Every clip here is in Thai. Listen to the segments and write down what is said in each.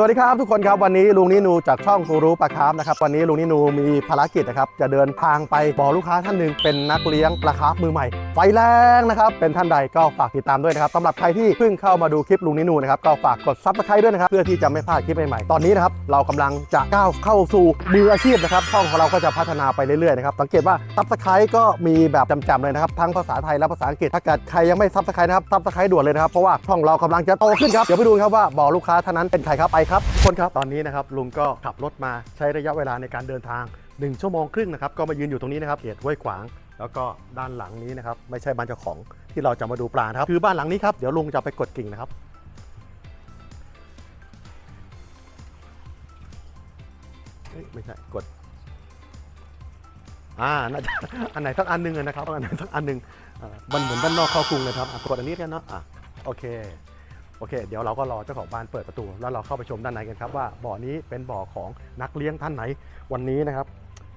สวัสดีครับทุกคนครับวันนี้ลุงนินูจากช่องกูรู้ปลาคาร์ฟนะครับวันนี้ลุงนินูมีภารกิจนะครับจะเดินทางไปบอกลูกค้าท่านหนึ่งเป็นนักเลี้ยงปลาคาร์ฟมือใหม่ ไฟแรงนะครับเป็นท่านใดก็ฝากติดตามด้วยนะครับสำหรับใครที่เพิ่งเข้ามาดูคลิปลุงนินูนะครับก็ฝากกดซับสไครต์ด้วยนะครับเพื่อที่จะไม่พลาดคลิปใหม่ๆตอนนี้นะครับเรากำลังจะก้าวเข้าสู่มืออาชีพนะครับช่องของเราก็จะพัฒนาไปเรื่อยๆนะครับสังเกตว่าซับสไครต์ก็มีแบบจำๆเลยนะครับทั้งภาษาไทยและภาษาอังกฤษถ้าเกิดใครยังไม่ซับสไครต์นะครับซับสไครต์ด่วนเลยนะครับเพราะว่าช่องเรากำลังจะโตขึ้นครับเดี๋ยวไปดูครับว่าบอกลูกค้าท่านนั้นเป็นใครครับไปครับทุกคนครับตอนนี้นะครับลุงก็ขับรถมาใช้ระยะเวลาในการเดินทาง 1 ชั่วโมงครึ่งนะครับก็มายืนอยู่ตรงนี้นะครับเขตห้วยขวาง แล้วก็ด้านหลังนี้นะครับไม่ใช่บ้านเจ้าของที่เราจะมาดูปลานะครับคือบ้านหลังนี้ครับเดี๋ยวลุงจะไปกดกิ่งนะครับไม่ใช่กดอ่าน่าจะอันไหนสักอันหนึงนะครับอันไหนสักอันหนึงอ่ามันเหมือนด้านนอกเข้ากรุงเลยครับกดอันนี้กันเนาะอะโอเค โอเค เดี๋ยวเราก็รอเจ้าของบ้านเปิดประตู แล้วเราเข้าไปชมด้านในกันครับว่าบ่อนี้เป็นบ่อของนักเลี้ยงท่านไหน วันนี้นะครับ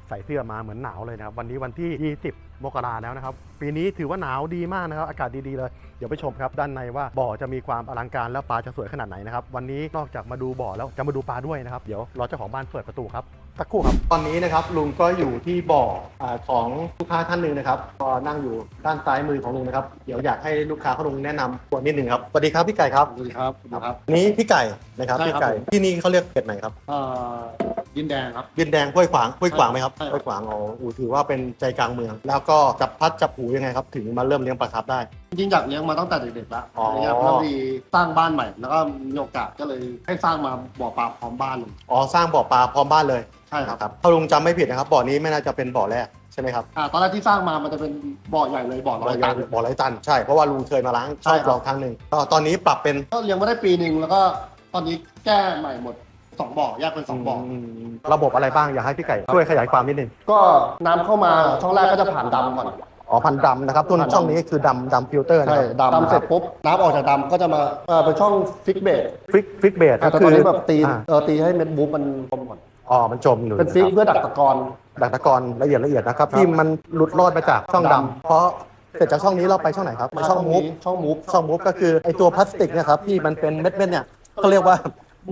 ใส่เสื้อมาเหมือนหนาวเลยนะครับ วันนี้วันที่ 20 มกราแล้วนะครับ ปีนี้ถือว่าหนาวดีมากนะครับ อากาศดีๆเลย เดี๋ยวไปชมครับด้านในว่าบ่อจะมีความอลังการแล้วปลาจะสวยขนาดไหนนะครับ วันนี้นอกจากมาดูบ่อแล้วจะมาดูปลาด้วยนะครับ เดี๋ยวรอเจ้าของบ้านเปิดประตูครับสักครู่ครับ ตอนนี้นะครับลุงก็อยู่ที่บ่ออาของลูกค้าท่านหนึ่งนะครับ ก็นั่งอยู่ด้านซ้ายมือของลุงนะครับ เดี๋ยวอยากให้ลูกค้าของลุงแนะนำตัวนิดหนึ่งครับสวัสดีครับพี่ไก่ครับสวัสดีครับสวัสดีครับ นี่พี่ไก่นะครับใช่พี่ครับไก่ผม ที่นี่เขาเรียกเป็ดไหนครับ เอ่อ ดินแดงครับบินแดงห้วยขวางห้วยขวางไหมครับใช่ครับ ห้วยขวางอ๋ออูถือว่าเป็นใจกลางเมือง แล้วก็จับพัดจับผูยังไงครับ ถึงมาเริ่มเลี้ยงปลาคาร์ฟได้ จริงๆอยากเลี้ยงมาตั้งแต่เด็กๆแล้วอ๋อเลี้ยงแล้วดีสร้างบ้านใหม่ แล้วก็มีโอกาสก็เลยให้สร้างมาบ่อปลาพร้อมบ้านเลยอ๋อสร้างบ่อปลาพร้อมบ้านเลยใช่ครับครับถ้าลุงจำไม่ผิดนะครับบ่อนี้ไม่น่าจะเป็นบ่อแรกใช่ไหมครับอ่าตอนแรกที่สร้างมามันจะเป็นบ่อใหญ่เลยบ่อบ่ร้ออยใหญ่ตัน บ่อไรตันใช่เพราะว่าลุงเคยมาล้างใช่ช่องครับลองครั้งหนึ่งก็ตอนนี้ปรับเป็นก็เลี้ยงมาได้ปีหนึ่งแล้วก็ตอนนี้แก้ใหม่หมด สองบ่อแยกเป็นสองบ่ออมระบบอะไรบ้างอยากให้พี่ไก่ช่วยขยายความนิดนึงก็น้ำเข้ามาช่องแรกก็จะผ่านดำก่อน อ๋อพันดำนะครับต้นพันดำช่องนี้คือดำดำฟิลเตอร์นะใช่ครับดำเสร็จปุ๊บน้ำออกจากดำก็จะมาเออเป็นช่องฟิกเบสฟิกฟิกเบสแต่ก็ตคืออนนี้แบบตีอ่าเออตีให้เม็ดบุ๊บมันกลมก่อนอ๋อมันจมอยู่เป็นฟิกะครับเพื่อดักตะกอน ดักตะกอนละเอียดละเอียดนะครับครับที่มันหลุดรอดมาจากช่องดำดำเพราะเสร็จจากช่องนี้เราไปช่องไหนครับไปช่องมูฟช่องมูฟช่องมูฟก็คือไอตัวพลาสติกเนะครับที่มันเป็นเม็ดๆเนี่ยเขาเรียกว่า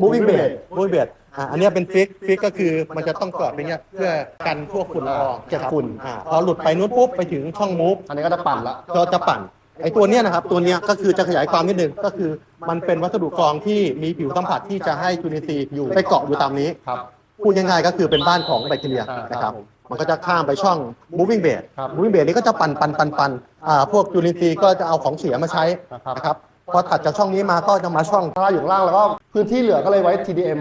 moving bed moving bed อ่าอันเนี้ยเป็นฟิกฟิกก็คือมันจะต้องกรอบไปเนี่ยเพื่อกันพวกฝุ่นละอองเก็บฝุ่นอ่าพอหลุดไปนู้นปุ๊บไปถึงช่องมูฟอันนี้ก็จะปั่นละก็จะปั่นไอตัวเนี้ยนะครับตัวเนี้ยก็คือจะขยายความนิดนึงก็คือมันเป็นวัสดุกรองที่มีผิวสัมผัสที่จะให้จุลินทรีย์อยู่ไปเกาะอยู่ตามนี้ครับพูดง่ายๆก็คือเป็นบ้านของแบคทีเรียอ่านนะครับครับผมมันก็จะข้ามไปช่อง moving bed ครับ moving bed นี้ก็จะปั่นปั่นปั่นปั่นอ่าพวกจุลินทรีย์ก็จะเอาของเสียมาใช้นะครับนะครับ พอถัดจากช่องนี้มาก็จะมาช่องถ้าอยู่ข้างล่างแล้วก็พื้นที่เหลือก็เลยไว้ TDM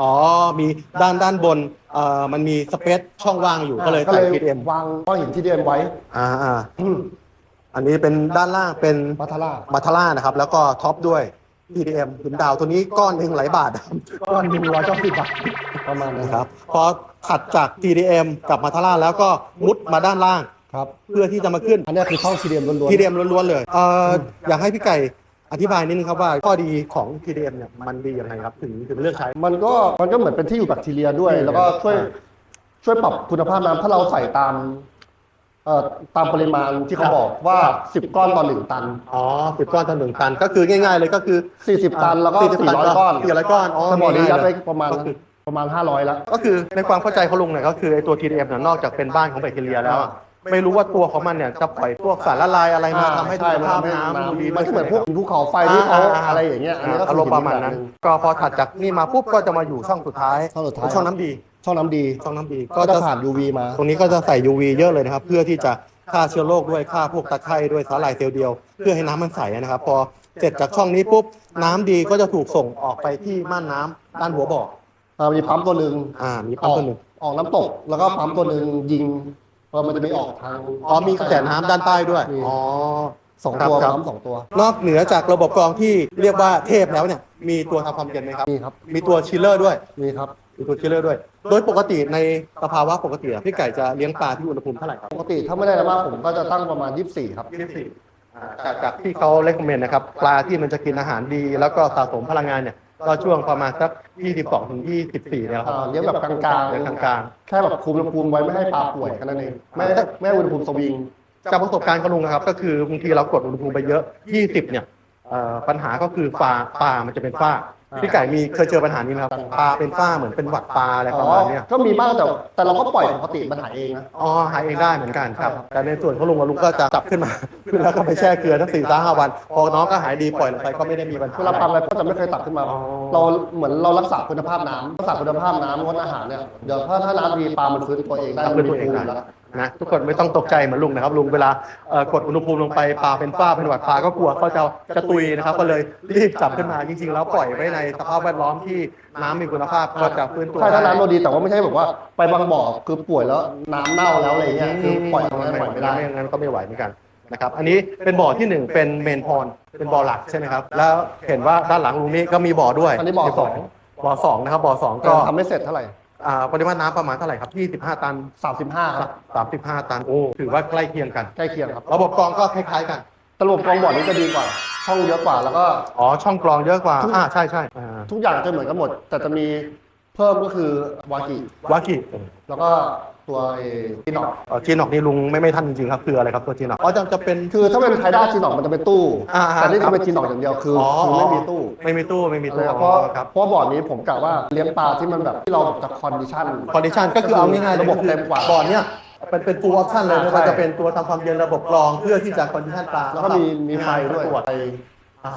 อ๋อ มีด้านด้านบนเอ่อมันมีสเปซช่องว่างอยู่ก็เลยก็ใส่ เลย PDM วางก้อนหิน TDM ไว้อ่าอ่าอันนี้เป็นด้านล่างเป็นมัทาร่ามาทาร่านะครับ แล้วก็ท็อปด้วย PDM หินดาวตัวนี้ก้อนหนึ่งหลายบาทก้อนหนึ่งร้อยเก้าสิบบาทประมาณนั้นนะครับพอถัดจาก TDM กับมาทาร่าแล้วก็มุดมาด้านล่าง ครับ เพื่อที่จะมาขึ้น อันนี้คือช่อง TDM ล้วนๆ TDM ล้วนๆเลยเอ่ออยากให้พี่ไก่ อธิบายนิดนึงครับว่าข้อดีของ TDM เนี่ยมันดียังไงครับถึงถึงเลือกใช้ มันก็มันก็เหมือนเป็นที่อยู่แบคทีเรียด้วยอืมแล้วก็ช่วยอ่าช่วยปรับคุณภาพน้ำถ้าเราใส่ตามเอ่อตามปริมาณที่เขาบอกว่า 10 ก้อนต่อหนึ่งตัน อ๋อสิบก้อนต่อหนึ่งตัน ก็คือง่าย ๆ เลยก็คือ 40 ตันแล้วก็40ตัน400 ก้อน400ก้อนอ๋อสมอนี้ยัดไปง่ายๆเลยประมาณก็คือประมาณ 500แล้ว ก็คือในความเข้าใจเขาลุงเนี่ยก็คือไอตัว TDM เนี่ยนอกจากเป็นบ้านของแบคทีเรียแล้วอะ ไม่รู้ว่าตัวของมันเนี่ยจะปล่อยพวกสารละลายอะไรมาทำให้ใช่คุณภาพมันทำให้น้ำดูดีมันก็เหมือนพวกภูเขาไฟที่เขาอะไรอย่างเงี้ยอันนี้ก็อารมณ์ประมาณนั้น ก็พอถัดจากนี่มาปุ๊บก็จะมาอยู่ช่องสุดท้ายช่องสุดท้ายเป็นช่องน้ำดีช่องน้ำดีช่องน้ำดีก็ก็จะจะผ่าน UV มา ตรงนี้ก็จะใส่ UV เยอะเลยนะครับ เพื่อที่จะฆ่าเชื้อโรคด้วยฆ่าพวกตะไคร่ด้วยสาหร่ายเซลล์เดียว เพื่อให้น้ำมันใสนะครับ พอเสร็จจากช่องนี้ปุ๊บน้ำดีก็จะถูกส่งออกไปที่ม่านน้ำด้านหัวบ่ออ่ามีปั๊มตัวหนึ่งอ่ามีอปั๊มอกตัวหนึ่งออกน้ำตกแล้วก็ปั๊มตัวหนึ่งยิง เพราะมันจะไม่ออกทางอ๋อมีกระแสน้ำด้านใต้ด้วย มี อ๋อสองตัวครับปั๊มสองตัวนอกเหนือจากระบบกรองที่เรียกว่าเทพแล้วเนี่ย มีตัวทำความเย็นไหมครับ มีครับมีตัวชิลเลอร์ด้วย มีครับ มีตัวชิลเลอร์ด้วย โดยปกติในสภาวะปกติอะพี่ไก่จะเลี้ยงปลาที่อุณหภูมิเท่าไหร่ครับปกติถ้าไม่ได้แล้วมากผมก็จะตั้งประมาณ 24 ครับ24อ่าจากจากที่เขาเล c คอมเมนต์นะครับ ปลาที่มันจะกินอาหารดี แล้วก็สะสมพลังงานเนี่ย ก็ช่วงประมาณสัก22ถึง24เนี่ยครับอ่าเลี้ยงแบบกลางเลี้ยงกลางๆ แค่แบบคุมอุณหภูมิไว้ไม่ให้ปลาป่วยแค่นั้นเองไม่ให้ไม่ให้อุณหภูมิสวิงๆจากประสบการณ์ของลุงนะครับ ก็คือบางทีเรากดอุณหภูมิไปเยอะ 20 เนี่ยเอ่อ ปัญหาก็คือปลาปลามันจะเป็นฝ้าอ่าพี่ไก่มีเคยเจอปัญหานี้ไหมครับปลาเป็นฝ้าเหมือนเป็นหวัดปลาอะไรประมาณเนี้ยก็มีบ้างแต่แต่เราก็ปล่อยปกติมันหายเองนะอ๋อหายเองได้เหมือนกันครับใช่ครับแต่ในส่วนของลุงกับลุงก็จะจับขึ้นมาแล้วก็ไปแช่เกลือทั้งสี่ห้าวัน พอน้องก็หายดีปล่อยลงไปก็ไม่ได้มีปัญหาเวลาทำอะไรก็จะไม่เคยตักขึ้นมาอ๋อเราเหมือนเรารักษาคุณภาพน้ำรักษาคุณภาพน้ำงดอาหารเนี่ยเดี๋ยวถ้าถ้าน้ำดีปลามันฟื้นตัวเองได้ทำเป็นตัวเองมัได้มีภูมิแล้ว นะทุกคนไม่ต้องตกใจเหมือนลุงนะครับลุงเวลาเอ่อกดอุณหภูมิลงไปปลาเป็นฝ้าเป็นหวัดปลาก็กลัวเขาจะจะตุยนะครับ ก็เลยรีบจับขึ้นมาจริง ๆ แล้วปล่อยไว้ในสภาพแวดล้อมที่น้ำมีคุณภาพก็จะฟื้นตัวใช่ถ้าได้น้ำเราดีแต่ว่าไม่ใช่แบบว่าไปบางบ่อคือป่วยแล้วน้ำเน่าแล้วอะไรเงี้ยคือปล่อยตรงนั้นปล่อยไม่ได้งั้นก็ไม่ไหวเหมือนกันนะครับอันนี้เป็นบ่อที่หนึ่งเป็นเมนพรเป็นบ่อหลักใช่ไหมครับแล้วเห็นว่าด้านหลังลุงนี้ก็มีบ่อด้วยอันนี้บ่อสอง บ่อสองนะครับบ่อสองก็ก็ทำไม่เสร็จเท่าไหร่ อ่าปริมาณน้ำประมาณเท่าไหร่ครับ 25 ตัน 35ครับ35 ตัน โอ้ ถือว่าใกล้เคียงกัน ใกล้เคียงครับระบบกรองก็คล้ายๆกันระบบกรองบ่อนี้จะดีกว่า ช่องเยอะกว่าแล้วก็ อ๋อ ช่องกรองเยอะกว่าทุกอ่า ใช่ใช่อ่าทุกอย่างจะเหมือนกันหมด แต่จะมีเพิ่มก็คือวากิวากิ แล้วก็ ตัวจีนอกเอ่อจีนอกนี่ลุงไม่ไม่ทันจริงๆครับคืออะไรครับตัวจีนอกอ๋อจะจะเป็นคือถ้าเป็นไทด้าจีนอกมันจะเป็นตู้อ่าแต่นี่ครัจะบเป็นจีนอกอย่างเดียวคืออคือไม่มีตู้ ไม่มีตู้ไม่มีตู้เพราะอ๋อครับเพราะบ่อนี้ผมกะว่าเลี้ยงปลาที่มันแบบที่เราจะคอนดิชันคอนดิชันก็คือเอาง่ายๆระบบเต็มกว่าบ่อเนี้ยเป็นเป็น full option เลยไม่ว่าใช่จะเป็นตัวทำความเย็นระบบกรองเพื่อที่จะคอนดิชันปลาแล้วก็มีมีไฟด้วยตรวจไฟ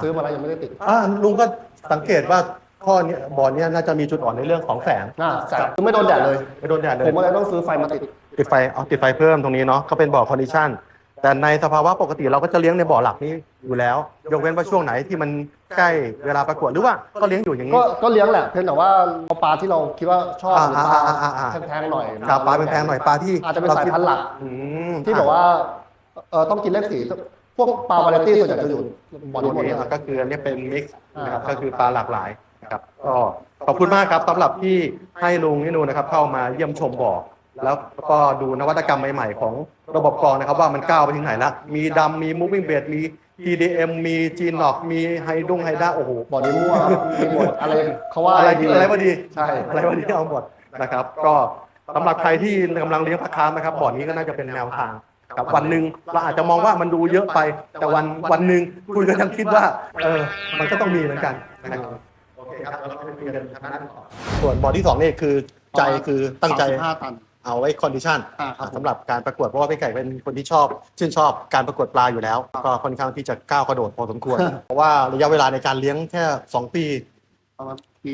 ซื้อมาแล้วยังไม่ได้ติดอ่าลุงก็สังเกตว่า ข้อเนี้ยบ่อเนี้ยน่าจะมีจุดอ่อนในเรื่องของแสงอ่าแต่คือไม่โดนแดดเลย ไม่โดนแดดเลผย มก็เลยต้องซื้อไฟมาติด ติดไฟเอาติดไฟเพิ่มตรงนี้เนาะก็เป็นบ่อคอนดิชันแต่ในสภาวะปกติเราก็จะเลี้ยงในบ่อหลักนี้อยู่แล้ว ยกเว้นว่าช่วงไหนที่มันใกล้เวลาประกวดหรือว่าก็เลี้ยงอยู่อย่างนี้ก็ก็เลี้ยงแหละเพียงแต่ว่าเอาปลาที่เราคิดว่าชอบอ่าหรือปลาอ่าอ่าอ่า แพงๆหน่อยครับปลาแพงๆหน่อยปลาที่อาจจะเป็นสายพันธุ์หลัก อืมที่แบบว่าเออต้องกินเลขสี่พวกปลาวาไรตี้ส่วนใหญ่จะอยู่บ่อตันี้วหมดนี้เลย ก็คืออันนี้เป็นมิกซ์นะครับอ่า ก็คือปลาหลากหลายนะ ครับก็ขอบคุณมากครับสำหรับที่ให้ลุงนินูนะครับ เข้ามาเยี่ยมชมบ่อแล้วก็ดูนวัตกรรมใหม่ๆ ของระบบกรองนะครับ ว่ามันก้าวไปถึงไหนแล้วมีดำมี moving bed มี TDM มี g n o c มีไฮดุงไฮด้าโอ้โห บ่อนี้มั่วครับมีหมดอะไรเขาว่าอะไรที่อะไรวะดีใช่อะไรวะดีเอาหมดนะครับ ก็สำหรับใครที่กำลังเลี้ยงปลาคาร์ฟนะครับบ่อนี้ก็น่าจะเป็นแนวทางครับวันหนึ่งเราอาจจะมองว่ามันดูเยอะไป แต่วันวันหนึ่งคุณก็ยังคิดว่าเออมันก็ต้องมีเหมือนกันนะครับ ไปคุยกันทางด้านต่อส่วนบ่อที่สองนี่คือใจคือตั้งใจห้าตัน เอาไว้คอนดิชันอ่าครับ สำหรับการประกวดเพราะว่าพี่ไก่เป็นคนที่ชอบ ชื่นชอบการประกวดปลาอยู่แล้ว ก็ค่อนข้างที่จะก้าวกระโดดพอสมควร เพราะว่าระยะเวลาในการเลี้ยงแค่สองปีประมาณปี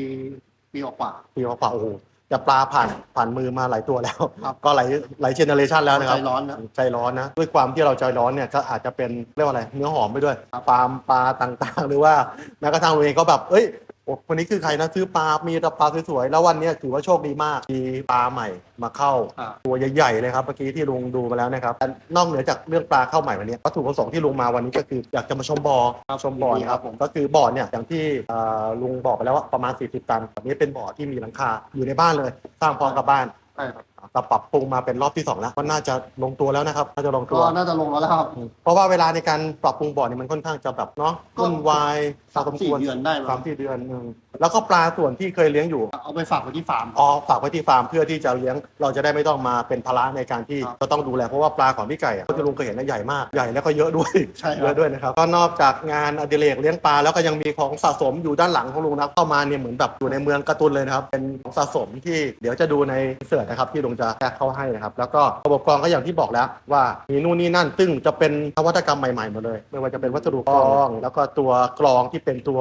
ปีกว่า ปีกว่าๆโอ้โหจะปลาผ่านผ่านมือมาหลายตัวแล้ว ครับ ก็หลายหลายเจเนอเรชันแล้วนะครับ ใจร้อนนะ ใจร้อนนะด้วยความที่เราใจร้อนเนี่ยก็อาจจะเป็นเรียกว่าอะไรเนื้อหอมไปด้วยครับ ฟาร์มปลาต่างๆ หรือว่าแม้กระทั่งเราเองก็แบบเอ้ย โอ้คนนี้คือใครนะซื้อปลา มีแต่ปลาสวยๆ แล้ววันเนี้ยถือว่าโชคดีมาก มีปลาใหม่มาเข้า อ่า ตัวใหญ่ๆเลยครับเมื่อกี้ที่ลุงดูมาแล้วนะครับแต่นอกเหนือจากเรื่องปลาเข้าใหม่วันนี้วัตถุประสงค์ที่ลุงมาวันนี้ก็คืออยากจะมาชมบ่อชมบ่อนะครับผม ก็คือบ่อเนี่ยอย่างที่เอ่อลุงบอกไปแล้วว่าประมาณ 40 ตันแบบนี้เป็นบ่อที่มีหลังคาอยู่ในบ้านเลย สร้างพร้อมกับบ้าน ใช่ครับก็ปรับปรุงมาเป็นรอบที่สองแล้วก็น่าจะลงตัวแล้วนะครับน่าจะลงตัก็วน่าจะลงแล้วครับ เพราะว่าเวลาในการปรับปรุงบ่อเนี่ยมันค่อนข้างจะแบบเนาะก็วุ่นวายสามพอสสี่ควรเดือนได้สามสี่เดือนหนึ่ง แล้วก็ปลาส่วนที่เคยเลี้ยงอยู่เอาไปฝากไว้ที่ฟาร์ม อ๋อฝากไว้ที่ฟาร์มเพื่อที่จะเลี้ยง เราจะได้ไม่ต้องมาเป็นภาระในการที่ครับจะต้องดูแลเพราะว่าปลาของพี่ไก่อะที่ลุงเคยเห็นนะใหญ่มากใหญ่แล้วก็เยอะด้วยใช่ครับ เยอะด้วยนะครับก็นอกจากงานอดิเรกเลี้ยงปลาแล้วก็ยังมีของสะสมอยู่ด้านหลังของลุงนะครับเข้ามาเนี่ยเหมือนแบบอยู่ในเมืองการ์ตูนเลยนะครับเป็นของสะสมที่เดี๋ยวจะดูในเสิร์ตนะครับที่ลุงจะแทรกเข้าให้นะครับแล้วก็ระบบกรองก็อย่างที่บอกแล้วว่ามีนู่นนี่นั่น ซึ่งจะเป็นนวัตกรรมใหม่ๆหมดเลย ไม่ว่าจะเป็นวัสดุกรอง แล้วก็ตัวกรองที่เป็นตัว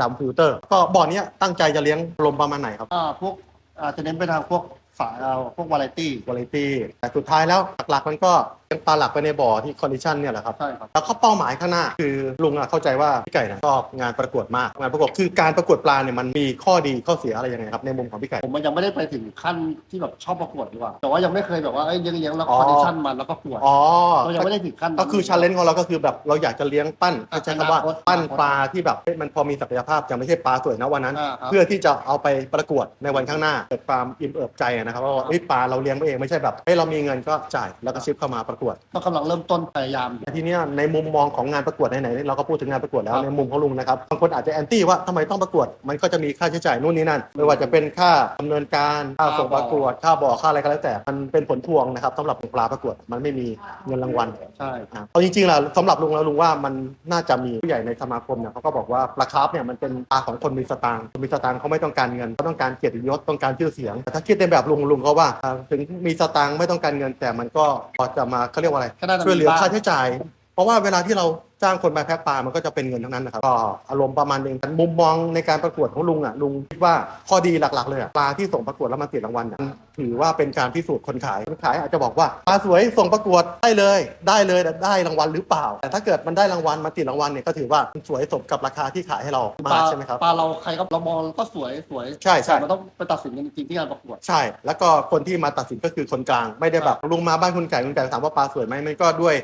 ดำฟิลเตอร์ ก็บ่อเนี้ยตั้งใจจะเลี้ยงลมประมาณไหนครับอ่าพวกอาจจะเน้นไปทางพวกสายเอาพวกวาไรตี้ วาไรตี้แต่สุดท้ายแล้วหลักๆมันก็เป็นปลาหลักไปในบ่อที่คอนดิชันเนี่ยแหละครับ ใช่ครับ แล้วก็เป้าหมายข้างหน้า คือลุงอะเข้าใจว่าพี่ไก่นะชอบงานประกวดมากงานประกวดคือการประกวดปลาเนี่ยมันมีข้อดีข้อเสียอะไรยังไงครับในมุมของพี่ไก่ ผมมันยังไม่ได้ไปถึงขั้นที่แบบชอบประกวดดีกว่า แต่ว่ายังไม่เคยแบบว่าเอ้ยเลี้ยงเลี้ยงแล้วอ๋อ คอนดิชั่นมันแล้วก็ประกวดอ๋อ เรายังไม่ได้ถึงขั้น ก็คือชาเลนจ์ของเราก็คือแบบเราอยากจะเลี้ยงปั้นอะใช้คำว่าอนาคตปั้นปลาที่แบบเฮ้ยมันพอมีศักยภาพจะไม่ใช่ปลาสวยนะวันนั้น อ่าครับ เพื่อที่จะเอาไปประกวดในวันข้างหน้าเกิดความอิ่มเอิบใจนะครับว่าเฮ้ยปลาเราเลี้ยงไว้เองไม่ใช่แบบเฮ้ยเรามีเงินก็จ่ายแล้วก็ชิปเข้ามาประกวดประกวด ก็กำลังเริ่มต้นพยายามทีเนี้ยในมุมมองของงานประกวดไหนๆเราก็พูดถึงงานประกวดแล้วครับ ในมุมของลุงนะครับบางคนอาจจะแอนตี้ว่าทำไมต้องประกวด มันก็จะมีค่าใช้จ่ายนู่นนี่นั่นไม่ว่าจะเป็นค่าดำเนินการค่าส่งประกวดค่าบ่อค่าอะไรก็แล้วแต่มันเป็นผลพวงนะครับสำหรับปลาประกวดมันไม่มีเงินรางวัล ใช่อะเอาจริงๆแล้วสำหรับลุงแล้วลุงว่ามันน่าจะมีผู้ใหญ่ในสมาคมเนี่ยเขาก็บอกว่าปลาคาร์ฟเนี่ยมันเป็นปลาของคนมีสตางค์คนมีสตางค์เขาไม่ต้องการเงินเขาต้องการเกียรติยศต้องการชื่อเสียงแต่ถ้าคิดในแบบลุงลุงเขาว่าอ่าถึงมีสตางค์ไม่ต้องการเงินแต่มันก็พอจะมาเขาเรียกว่าอะไรก็น่าจะช่วยเหลือมีบ้าง ค่าใช้จ่าย เพราะว่าเวลาที่เราจ้างคนมาแพ็คปลามันก็จะเป็นเงินทั้งนั้นนะครับก็อารมณ์ประมาณนึงมุมมองในการประกวดของลุงอะลุงคิดว่าข้อดีหลักๆเลยอะปลาที่ส่งประกวดแล้วมาติดรางวัลเนี่ย ถือว่าเป็นการพิสูจน์คนขายคนขายอาจจะบอกว่าปลาสวยส่งประกวดได้เลยได้เลยแต่ได้รางวัลหรือเปล่า แต่ถ้าเกิดมันได้รางวัลมาติดรางวัลเนี่ยก็ถือว่ามันสวยสมกับราคาที่ขายให้เราปมาลากใช่ไหมครับปลาเราใครก็เรามองก็สวยสวยใช่ใช่แต่มันต้องไปตัดสินกันจริงๆที่งานประกวดใช่ แล้วก็คนที่มาตัดสินก็คือคนกลาง ไม่ได้แบบลุงมาบ้านคุณไก่คุณไก่ถามว่าปลาสวยไหมมันก็ด้วย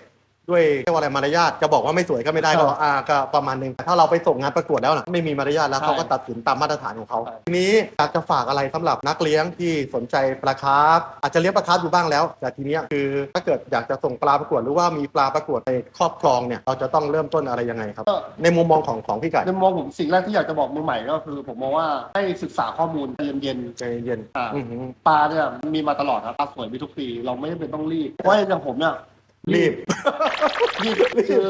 ด้วยเรียกว่าอะไรมารยาทจะบอกว่าไม่สวยก็ไม่ได้ครับก็อ่าก็ประมาณนึงแต่ถ้าเราไปส่งงานประกวดแล้วนะไม่มีมารยาทแล้วใช่เขาก็ตัดสินตามมาตรฐานของเขาใช่ ทีนี้อยากจะฝากอะไรสำหรับนักเลี้ยงที่สนใจปลาคาร์ฟอาจจะเลี้ยงปลาคาร์ฟอยู่บ้างแล้ว แต่ทีเนี้ยคือถ้าเกิดอยากจะส่งปลาประกวดหรือว่ามีปลาประกวดในครอบครองเนี่ยเราจะต้องเริ่มต้นอะไรยังไงครับ ก็ในมุมมองของของพี่ไก่ในมุมมองผมสิ่งแรกที่อยากจะบอกมือใหม่ก็คือ ผมมองว่าให้ศึกษาข้อมูลเย็นใจเย็นอ่าๆอือหือๆปลาเนี่ยมันมีมาตลอดครับปลาสวยมีทุกปีเราไม่จำเป็นต้องรีบเพราะอย่างผมเนี่ย รีบ รีบคือ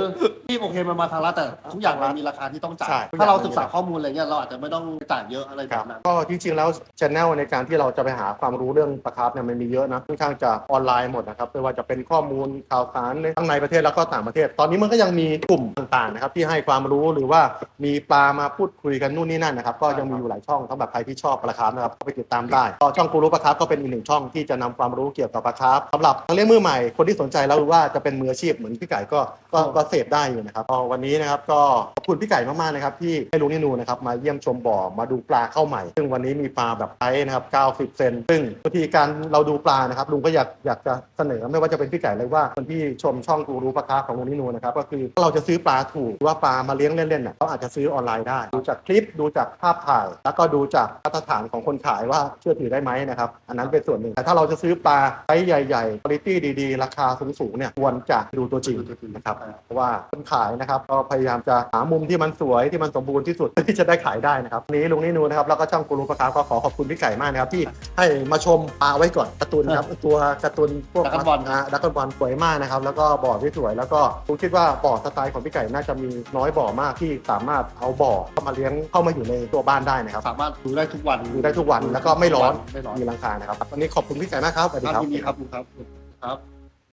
รีบโอเคมันมาทางรัฐแต่ทุกอย่างมันมีราคาที่ต้องจ่าย ใช่ ถ้าเราศึกษาข้อมูลอะไรเงี้ยเราอาจจะไม่ต้องจ่ายเยอะอะไรคแบรับบนั้นก็จริงๆแล้วช anel ในการที่เราจะไปหาความรู้เรื่องปลาคาร์ฟเนี่ยมันมีเยอะนะค่อนข้างจะออนไลน์หมดนะครับไม่ว่าจะเป็นข้อมูลข่าวสารในทั้งในประเทศแล้วก็ต่างประเทศ ตอนนี้มันก็ยังมีกลุ่มต่างๆนะครับที่ให้ความรู้หรือว่ามีปลามาพูดคุยกันนู่นนี่นั่นนะครับก็ยังมีอยู่หลายช่องสำหรับใครที่ชอบปลาคาร์ฟนะครับก็ไปติดตามได้ก็ช่องกูรู้ปลาคาร์ฟก็เป็นอีกหนึ่งช่องที่จะนำความรู้เกี่ยวกับปลาคาร์ฟสำหรับนักเลี้ยงมือใหม่คนที่สนใจแล้วหรือว่าจะเป็นมืออาชีพเหมือนพี่ไก่ก็ก็ก็เสพได้อยู่นะครับก็วันนี้นะครับก็ขอบคุณพี่ไก่มากๆนะครับที่ให้ลุงนินูนะครับมาเยี่ยมชมบ่อมาดูปลาเข้าใหม่ ซึ่งวันนี้มีปลาแบบไซส์นะครับ90เซนซึ่งวิธีการเราดูปลานะครับลุงก็อยากอยากจะเสนอไม่ว่าจะเป็นพี่ไก่เลยว่าคนที่ชมช่องกูรู้ปลาคาร์ฟของลุงนินูนะครับก็คือถ้าเราจะซื้อปลาถูกหรือว่าปลามาเลี้ยงเล่นๆน่ะเราอาจจะซื้อออนไลน์ได้ ดูจากคลิปดูจากภาพถ่าย แล้วก็ดูจากมาตรฐานของคนขายว่าเชื่อถือได้ไหมนะครับอันนั้นเป็นส่วนหนึ่งแต่ถ้าเราจะซื้อปลาไซส์ใหญ่ๆคุณภาพดีๆ ราคาสูงๆเนี่ยควรจะดูตัวจริงนะครับเพราะว่าคนขายนะครับก็พยายามจะหามุมที่มันสวยที่มันสมบูรณ์ที่สุดที่จะได้ขายได้นะครับวันนี้ลุงนินูนะครับแล้วก็ช่างกูรูปลาคาร์ฟก็ขอขอบคุณพี่ไก่มากนะครับที่ให้มาชมปลาไว้ก่อนการ์ตูนนะครับตัวการ์ตูนพวกดักกันบอลนะดักกันบอลสวยมากนะครับแล้วก็บ่อที่สวยแล้วก็ผมคิดว่าบ่อสไตล์ของพี่ไก่น่าจะมีน้อยบ่อมากที่สามารถเอาบ่อเข้ามาเลี้ยงเข้ามาอยู่ในตัวบ้านได้นะครับสามารถดูได้ทุกวันดูได้ทุกวันแล้วก็ไม่ร้อนไม่ร้อนมีรังคานะครับวันนี้ขอบคุณพี่ไก่มากครับสวัสดีคครัรับบยินดีครับคุณครับครับ